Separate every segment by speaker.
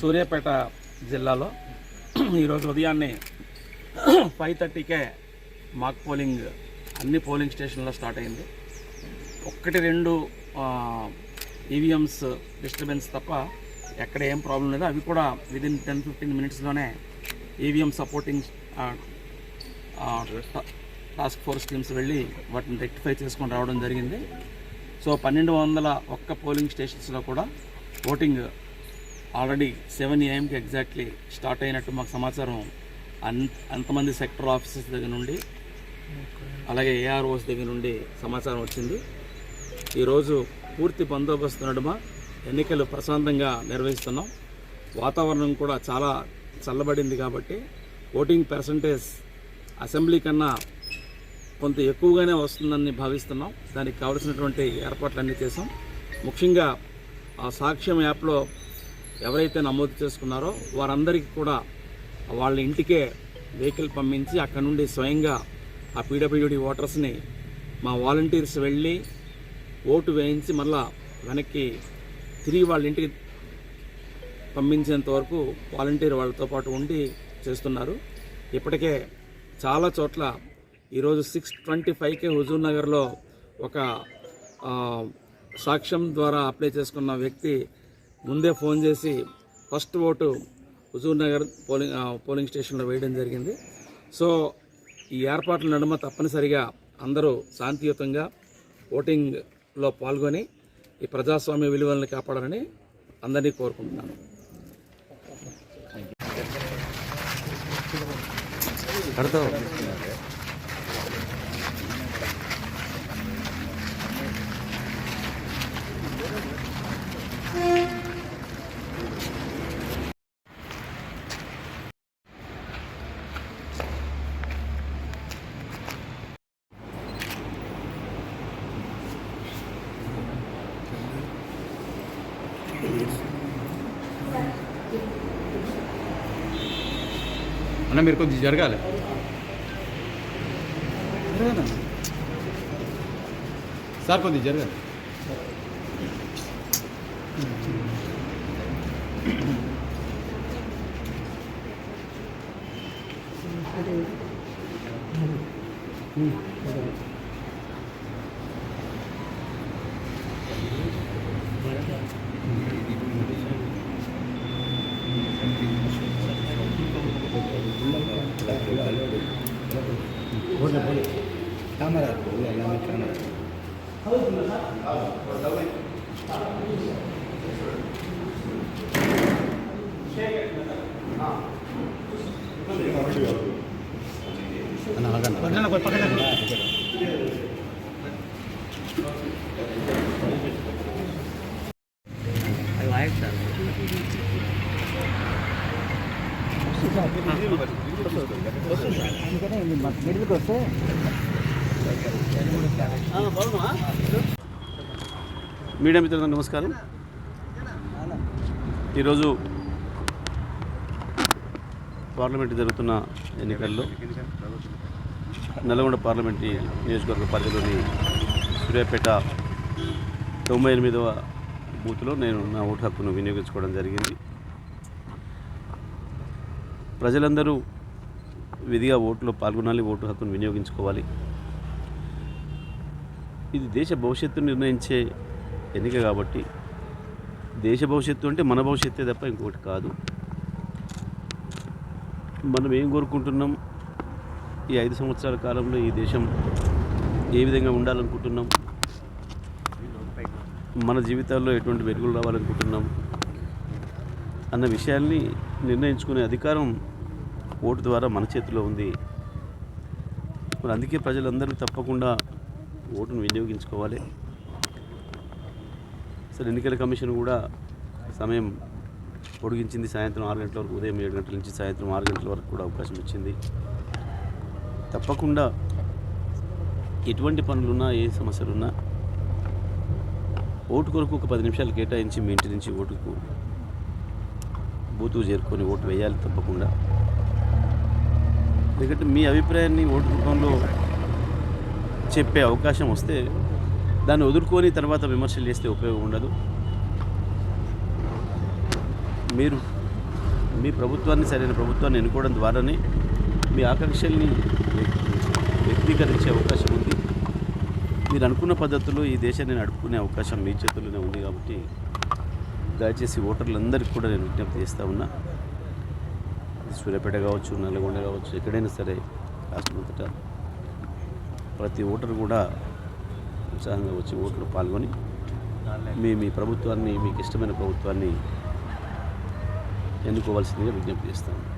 Speaker 1: సూర్యాపేట జిల్లాలో ఈరోజు ఉదయాన్నే ఫైవ్ థర్టీకే మాక్ పోలింగ్ అన్ని పోలింగ్ స్టేషన్లో స్టార్ట్ అయింది. ఒక్కటి రెండు ఈవీఎంస్ డిస్టర్బెన్స్ తప్ప ఎక్కడ ఏం ప్రాబ్లం లేదు. అవి కూడా within ten fifteen మినిట్స్లోనే EVM supporting task force teams వెళ్ళి వాటిని రెక్టిఫై చేసుకొని రావడం జరిగింది. సో పన్నెండు వందల ఒక్క పోలింగ్ స్టేషన్స్లో కూడా ఓటింగ్ ఆల్రెడీ సెవెన్ ఏఎంకి ఎగ్జాక్ట్లీ స్టార్ట్ అయినట్టు మాకు సమాచారం అంత అంతమంది సెక్టర్ ఆఫీసర్స్ దగ్గర నుండి అలాగే ఏఆర్ఓస్ దగ్గర నుండి సమాచారం వచ్చింది. ఈరోజు పూర్తి బందోబస్తు నడుమ ఎన్నికలు ప్రశాంతంగా నిర్వహిస్తున్నాం. వాతావరణం కూడా చాలా చల్లబడింది కాబట్టి ఓటింగ్ పర్సంటేజ్ అసెంబ్లీ కన్నా కొంత ఎక్కువగానే వస్తుందని భావిస్తున్నాం. దానికి కావలసినటువంటి ఏర్పాట్లన్నీ చేసాం ముఖ్యంగా ఆ సాక్ష్యం యాప్లో ఎవరైతే నమోదు చేసుకున్నారో వారందరికీ కూడా వాళ్ళ ఇంటికే వెహికల్ పంపించి అక్కడ నుండి స్వయంగా ఆ పీడబ్ల్యూడి ఓటర్స్ని మా వాలంటీర్స్ వెళ్ళి ఓటు వేయించి మళ్ళా వెనక్కి తిరిగి వాళ్ళ ఇంటికి పంపించేంత వరకు వాలంటీర్ వాళ్ళతో పాటు ఉండి చేస్తున్నారు. ఇప్పటికే చాలా చోట్ల ఈరోజు సిక్స్ ట్వంటీ ఫైవ్కే హుజూర్ నగర్లో ఒక సాక్ష్యం ద్వారా అప్లై చేసుకున్న వ్యక్తి ముందే ఫోన్ చేసి first vote Huzur Nagar polling polling స్టేషన్లో వేయడం జరిగింది. సో ఈ ఏర్పాట్ల నడుమ తప్పనిసరిగా అందరూ శాంతియుతంగా ఓటింగ్లో పాల్గొని ఈ ప్రజాస్వామ్య విలువలను కాపాడాలని అందరినీ కోరుకుంటున్నాను.
Speaker 2: అన్న మీరు కొద్దిగా జరగాలి సార్ కొద్దిగా జరగాలి అన్న ఆగండి
Speaker 3: మీడియా మిత్రులకు నమస్కారం. ఈరోజు పార్లమెంట్ జరుగుతున్న ఎన్నికల్లో నల్గొండ పార్లమెంట్ నియోజకవర్గ పరిధిలోని సూర్యాపేట తొంభై ఎనిమిదవ బూత్లో నేను నా ఓటు హక్కును వినియోగించుకోవడం జరిగింది. ప్రజలందరూ విధిగా ఓటులో పాల్గొనాలి ఓటు హక్కును వినియోగించుకోవాలి. ఇది దేశ భవిష్యత్తు నిర్ణయించే ఎన్నిక కాబట్టి దేశ భవిష్యత్తు అంటే మన భవిష్యత్తే తప్ప ఇంకొకటి కాదు. మనం ఏం కోరుకుంటున్నాం? ఈ ఐదు సంవత్సరాల కాలంలో ఈ దేశం ఏ విధంగా ఉండాలనుకుంటున్నాం? మన జీవితాల్లో ఎటువంటి వెలుగులు రావాలనుకుంటున్నాం? అన్న విషయాల్ని నిర్ణయించుకునే అధికారం ఓటు ద్వారా మన చేతిలో ఉంది. మరి అందుకే ప్రజలందరూ తప్పకుండా ఓటును వినియోగించుకోవాలి. అసలు ఎన్నికల కమిషన్ కూడా సమయం పొడిగించింది. సాయంత్రం ఆరు గంటల వరకు ఉదయం ఏడు గంటల నుంచి సాయంత్రం ఆరు గంటల వరకు కూడా అవకాశం ఇచ్చింది. తప్పకుండా ఎటువంటి పనులున్నా ఏ సమస్యలున్నా ఓటు కొరకు ఒక పది నిమిషాలు కేటాయించి మీ ఇంటి నుంచి ఓటుకు బూతుకు చేరుకొని ఓటు వేయాలి తప్పకుండా. ఎందుకంటే మీ అభిప్రాయాన్ని ఓటు రూపంలో చెప్పే అవకాశం వస్తే దాన్ని వదులుకొని తర్వాత విమర్శలు చేస్తే ఉపయోగం ఉండదు. మీరు మీ ప్రభుత్వాన్ని సరైన ప్రభుత్వాన్ని ఎన్నుకోవడం ద్వారానే మీ ఆకాంక్షల్ని వ్యక్తీకరించే అవకాశం ఉంది. మీరు అనుకున్న పద్ధతిలో ఈ దేశాన్ని నడుపుకునే అవకాశం మీ చేతుల్లోనే ఉంది కాబట్టి దయచేసి ఓటర్లందరికీ కూడా నేను విజ్ఞప్తి చేస్తూ ఉన్నా. సూర్యాపేట కావచ్చు నల్గొండ కావచ్చు ఎక్కడైనా సరే రాష్ట్రమంతటా ప్రతి ఓటరు కూడా ఉత్సాహంగా వచ్చి ఓట్లు పాల్గొని మీ మీ ప్రభుత్వాన్ని మీకు ఇష్టమైన ప్రభుత్వాన్ని ఎన్నుకోవాల్సిందిగా విజ్ఞప్తి చేస్తాను.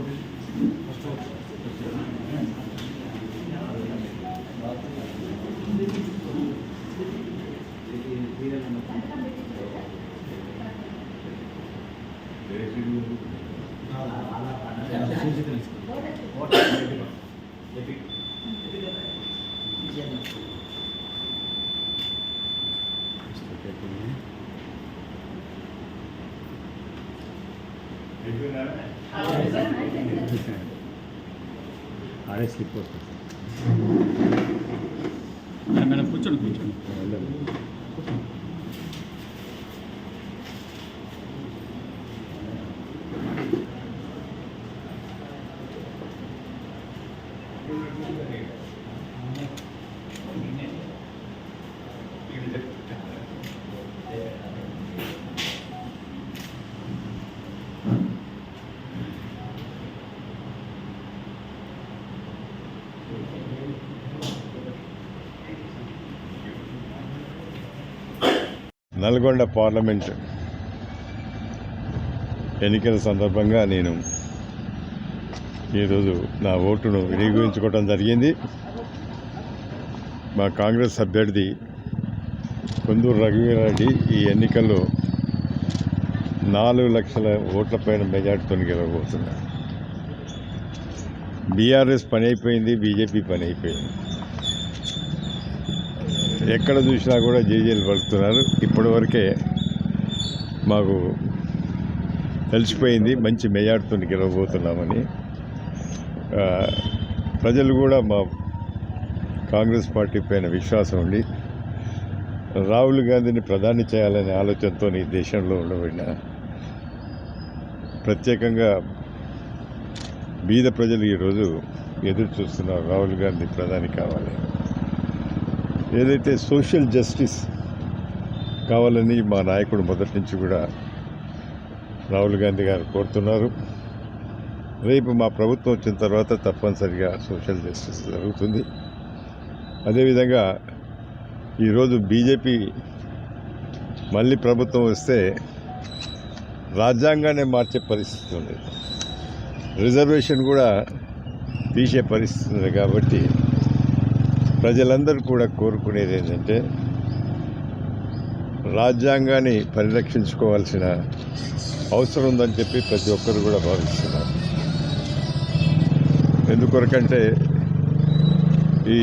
Speaker 2: చేస్తాను
Speaker 4: ఆడే స్లిప్ వస్తుంది.
Speaker 2: కూర్చోండి కూర్చోండి.
Speaker 4: నల్గొండ పార్లమెంట్ ఎన్నికల సందర్భంగా నేను ఈరోజు నా ఓటును వినియోగించుకోవడం జరిగింది. మా కాంగ్రెస్ అభ్యర్థి కొందూరు రఘువీరారెడ్డి ఈ ఎన్నికల్లో నాలుగు లక్షల ఓట్ల పైన మెజార్టీతో గెలవబోతున్నారు. బీఆర్ఎస్ పని అయిపోయింది బీజేపీ పని అయిపోయింది. ఎక్కడ చూసినా కూడా జేజేలు పలుకుతున్నారు. ఇప్పటివరకే మాకు తెలిసిపోయింది మంచి మెజార్టీతో గెలవబోతున్నామని. ప్రజలు కూడా మా కాంగ్రెస్ పార్టీ పైన విశ్వాసం ఉండి రాహుల్ గాంధీని ప్రధాని చేయాలనే ఆలోచనతో ఈ దేశంలో ఉండబడిన ప్రత్యేకంగా బీద ప్రజలు ఈరోజు ఎదురు చూస్తున్నారు రాహుల్ గాంధీ ప్రధాని కావాలి. ఏదైతే సోషల్ జస్టిస్ కావాలని మా నాయకుడు మొదటి నుంచి కూడా రాహుల్ గాంధీ గారు కోరుతున్నారు. రేపు మా ప్రభుత్వం వచ్చిన తర్వాత తప్పనిసరిగా సోషల్ జస్టిస్ జరుగుతుంది. అదేవిధంగా ఈరోజు బీజేపీ మళ్ళీ ప్రభుత్వం వస్తే రాజ్యాంగాన్ని మార్చే పరిస్థితి ఉంది. రిజర్వేషన్ కూడా తీసే పరిస్థితి ఉంది కాబట్టి ప్రజలందరూ కూడా కోరుకునేది ఏంటంటే రాజ్యాంగాన్ని పరిరక్షించుకోవాల్సిన అవసరం ఉందని చెప్పి ప్రతి ఒక్కరు కూడా భావిస్తున్నారు. ఎందుకొరకంటే ఈ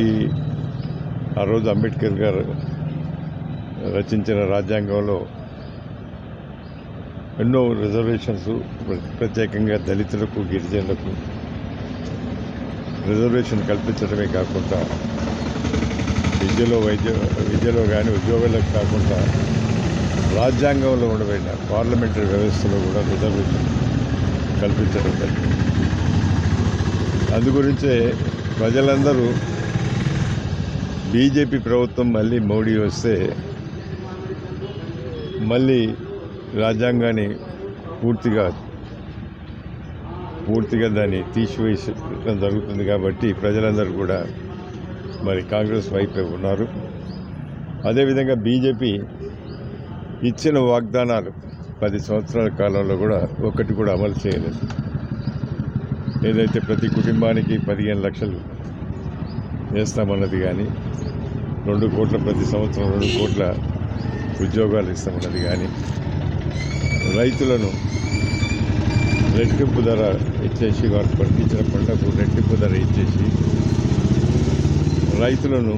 Speaker 4: ఆ రోజు అంబేద్కర్ గారు రచించిన రాజ్యాంగంలో ఎన్నో రిజర్వేషన్స్ ప్రత్యేకంగా దళితులకు గిరిజనులకు రిజర్వేషన్ కల్పించడమే కాకుండా విద్యలో వైద్య విద్యలో కానీ ఉద్యోగాలకు కాకుండా రాజ్యాంగంలో ఉండబడిన పార్లమెంటరీ వ్యవస్థలో కూడా రిజర్వేషన్ కల్పించడం జరిగింది. అందుగురించే ప్రజలందరూ బీజేపీ ప్రభుత్వం మళ్ళీ మోడీ వస్తే మళ్ళీ రాజ్యాంగాన్ని పూర్తిగా పూర్తిగా దాన్ని తీసివేయడం జరుగుతుంది కాబట్టి ప్రజలందరూ కూడా మరి కాంగ్రెస్ వైపే ఉన్నారు. అదేవిధంగా బీజేపీ ఇచ్చిన వాగ్దానాలు పది సంవత్సరాల కాలంలో కూడా ఒక్కటి కూడా అమలు చేయలేదు. ఏదైతే ప్రతి కుటుంబానికి పదిహేను లక్షలు వేస్తామన్నది కానీ రెండు కోట్ల ప్రతి సంవత్సరం రెండు కోట్ల ఉద్యోగాలు ఇస్తామన్నది కానీ రైతులను రెట్టింపు ధర ఇచ్చేసి వారు పండించిన పంటకు రెట్టింపు ధర ఇచ్చేసి రైతులను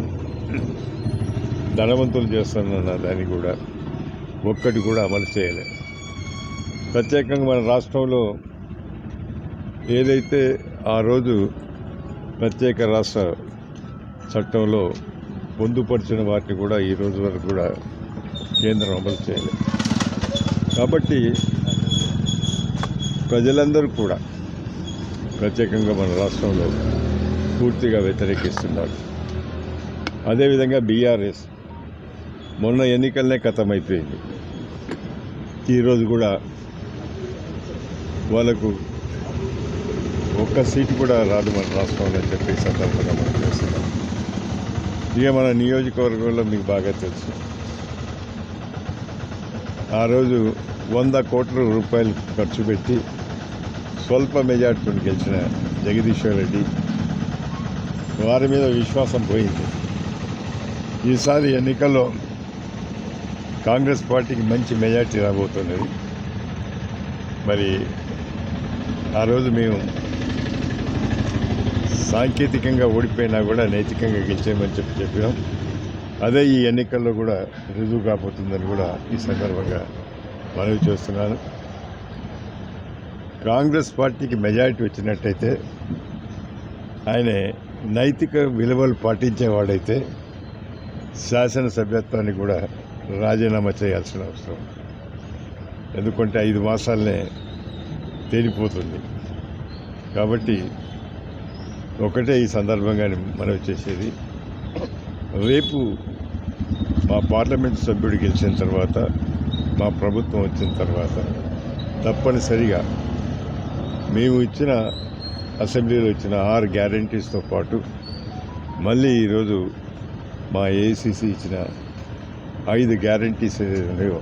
Speaker 4: ధనవంతులు చేస్తున్న దాన్ని కూడా ఒక్కటి కూడా అమలు చేయలేదు ప్రత్యేకంగా మన రాష్ట్రంలో ఏదైతే ఆ రోజు ప్రత్యేక రాష్ట్ర చట్టంలో పొందుపరిచిన వాటిని కూడా ఈ రోజు వరకు కూడా కేంద్రం అమలు చేయలేదు కాబట్టి ప్రజలందరూ కూడా ప్రత్యేకంగా మన రాష్ట్రంలో పూర్తిగా వ్యతిరేకిస్తున్నారు. అదేవిధంగా బీఆర్ఎస్ మొన్న ఎన్నికలనే అయిపోయింది ఈరోజు కూడా వాళ్ళకు ఒక్క సీటు కూడా రాదు మన రాష్ట్రంలో అని చెప్పి సందర్భంగా మనం చేస్తున్నాం. ఇక మన నియోజకవర్గంలో మీకు బాగా తెలుసు. ఆ రోజు వంద కోట్ల రూపాయలు ఖర్చు పెట్టి స్వల్ప మెజార్టీతో గెలిచిన జగదీశ్వర్ రెడ్డి వారి మీద విశ్వాసం పోయింది. ఈసారి ఎన్నికల్లో కాంగ్రెస్ పార్టీకి మంచి మెజార్టీ రాబోతున్నది. మరి ఆ రోజు మేము సాంకేతికంగా ఓడిపోయినా కూడా నైతికంగా గెలిచేయమని చెప్పి చెప్పినాం. అదే ఈ ఎన్నికల్లో కూడా రుజువు కాబోతుందని కూడా ఈ సందర్భంగా మనవి చేస్తున్నాను. కాంగ్రెస్ పార్టీకి మెజారిటీ వచ్చినట్టయితే ఆయన నైతిక విలువలు పాటించేవాడైతే శాసనసభ్యత్వాన్ని కూడా రాజీనామా చేయాల్సిన అవసరం ఎందుకంటే ఐదు మాసాలనే తేలిపోతుంది. కాబట్టి ఒకటే ఈ సందర్భంగా మనవి చేసేది. రేపు మా పార్లమెంట్ సభ్యుడు గెలిచిన తర్వాత మా ప్రభుత్వం వచ్చిన తర్వాత తప్పనిసరిగా మేము ఇచ్చిన అసెంబ్లీలో ఇచ్చిన ఆరు గ్యారంటీస్తో పాటు మళ్ళీ ఈరోజు మా ఏసీసీ ఇచ్చిన ఐదు గ్యారంటీస్ ఏదైతే ఉన్నాయో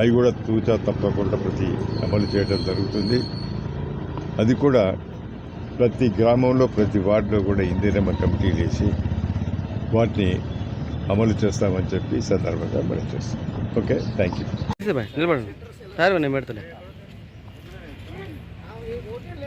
Speaker 4: అవి కూడా తూచా తప్పకుండా ప్రతి అమలు చేయడం జరుగుతుంది. అది కూడా ప్రతి గ్రామంలో ప్రతి వార్డులో కూడా ఇందిరమ్మ కమిటీలు వేసి వాటిని అమలు చేస్తామని చెప్పి సందర్భంగా మనం చేస్తాం ఓకే థ్యాంక్ యూ
Speaker 5: నిలబడండి. సార్ నేను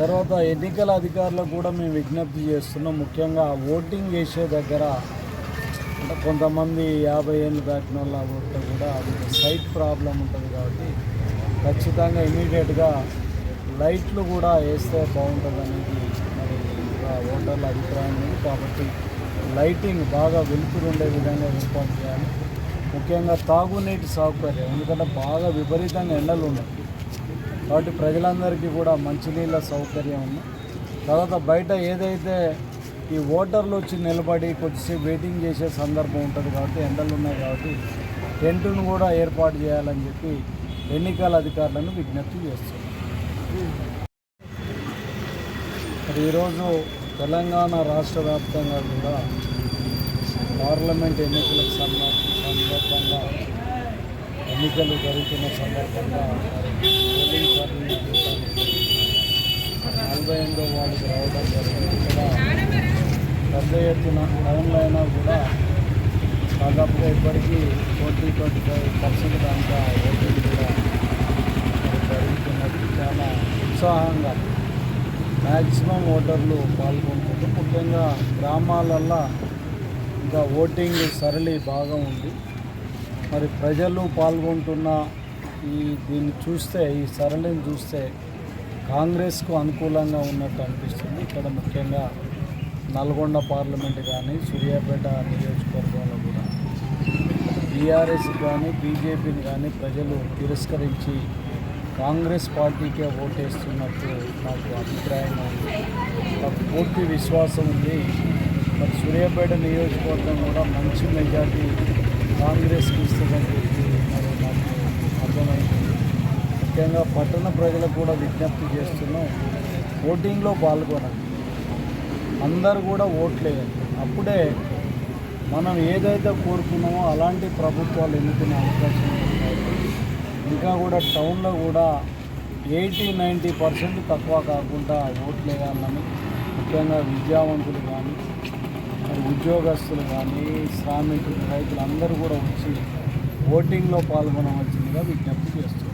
Speaker 6: తర్వాత ఎన్నికల అధికారులకు కూడా మేము విజ్ఞప్తి చేస్తున్నాం. ముఖ్యంగా ఓటింగ్ చేసే దగ్గర అంటే కొంతమంది యాభై ఏళ్ళు దాటిన వాళ్ళ ఓట్లు కూడా అది సైట్ ప్రాబ్లం ఉంటుంది కాబట్టి ఖచ్చితంగా ఇమీడియట్గా లైట్లు కూడా వేస్తే బాగుంటుంది అనేది మరి ఓటర్ల అభిప్రాయం ఉంది. కాబట్టి లైటింగ్ బాగా వెలుతురు ఉండే విధంగా ఏర్పాటు చేయాలి. ముఖ్యంగా తాగునీటి సౌకర్యం ఎందుకంటే బాగా విపరీతంగా ఎండలు ఉన్నాయి. కాబట్టి ప్రజలందరికీ కూడా మంచినీళ్ళ సౌకర్యం ఉంది. తర్వాత బయట ఏదైతే ఈ ఓటర్లు వచ్చి నిలబడి కొద్దిసేపు వెయిటింగ్ చేసే సందర్భం ఉంటుంది కాబట్టి ఎండలు ఉన్నాయి కాబట్టి టెంటును కూడా ఏర్పాటు చేయాలని చెప్పి ఎన్నికల అధికారులను విజ్ఞప్తి చేస్తున్నాం మరి ఈరోజు తెలంగాణ రాష్ట్ర వ్యాప్తంగా కూడా పార్లమెంట్ ఎన్నికలకు సందర్భంగా ఎన్నికలు జరుగుతున్న సందర్భంగా పోలింగ్ నలభై ఎనిమిదో వార్డుకి రావడం జరిగింది. ఇక్కడ పెద్ద ఎత్తున టౌన్లో అయినా కూడా దాదాపుగా ఇప్పటికీ ట్వంటీ ట్వంటీ ఫైవ్ పర్సెంట్ దాకా ఓటింగ్ కూడా జరుగుతున్నది చాలా ఉత్సాహంగా మ్యాక్సిమం ఓటర్లు పాల్గొంటున్నారు. ముఖ్యంగా గ్రామాలల్లో ఇంకా ఓటింగ్ సరళి బాగా ఉంది. మరి ప్రజలు పాల్గొంటున్న ఈ దీన్ని చూస్తే ఈ సరళిని చూస్తే కాంగ్రెస్కు అనుకూలంగా ఉన్నట్టు అనిపిస్తుంది. ఇక్కడ ముఖ్యంగా నల్గొండ పార్లమెంట్ కానీ సూర్యాపేట నియోజకవర్గంలో కూడా బీఆర్ఎస్ కానీ బీజేపీని కానీ ప్రజలు తిరస్కరించి కాంగ్రెస్ పార్టీకే ఓటేస్తున్నట్టు నాకు అభిప్రాయం ఉంది. నాకు పూర్తి విశ్వాసం ఉంది. మరి సూర్యాపేట నియోజకవర్గం కూడా మంచి మెజార్టీ కాంగ్రెస్కి ఇస్తుందని చెప్పి మరి నాకు ముఖ్యంగా పట్టణ ప్రజలకు కూడా విజ్ఞప్తి చేస్తున్నాం ఓటింగ్లో పాల్గొనండి. అందరు కూడా ఓట్లేయండి. అప్పుడే మనం ఏదైతే కోరుకున్నామో అలాంటి ప్రభుత్వాలు ఎన్నుకునే అవకాశం ఇంకా కూడా టౌన్లో కూడా ఎయిటీ నైంటీ పర్సెంట్ తక్కువ కాకుండా ఓట్లు వేయాలని ముఖ్యంగా విద్యావంతులు కానీ ఉద్యోగస్తులు కానీ శ్రామికులు రైతులు అందరూ కూడా వచ్చి ఓటింగ్లో పాల్గొనవలసిందిగా విజ్ఞప్తి చేస్తున్నారు.